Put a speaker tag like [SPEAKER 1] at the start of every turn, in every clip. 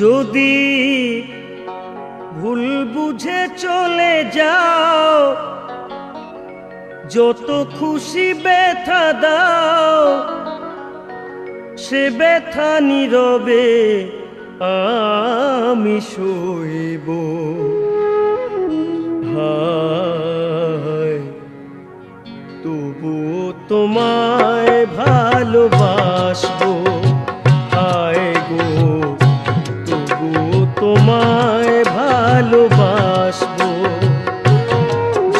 [SPEAKER 1] যদি ভুল বুঝে চলে যাও, যত খুশি ব্যথা দাও, সে ব্যথা নীরবে আমি হায় তবু তোমায় ভালোবাসবো। তোমায় ভালোবাসবো।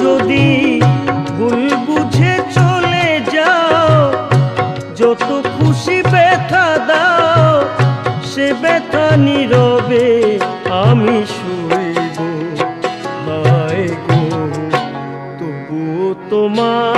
[SPEAKER 1] যদি ভুল বুঝে চলে যাও, যত খুশি ব্যথা দাও, সে ব্যথা নীরবে আমি শুইব। হায় গো তবু তোমায়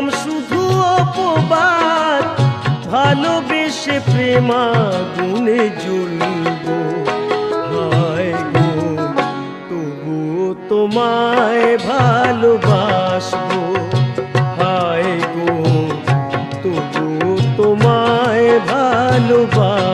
[SPEAKER 1] পেলাম শুধু অপবাদ, ভালোবেসে প্রেমা গুনে জ্বলব গো, তবু তোমায় ভালোবাসব। হায় গো, তবু তোমায় ভালোবাস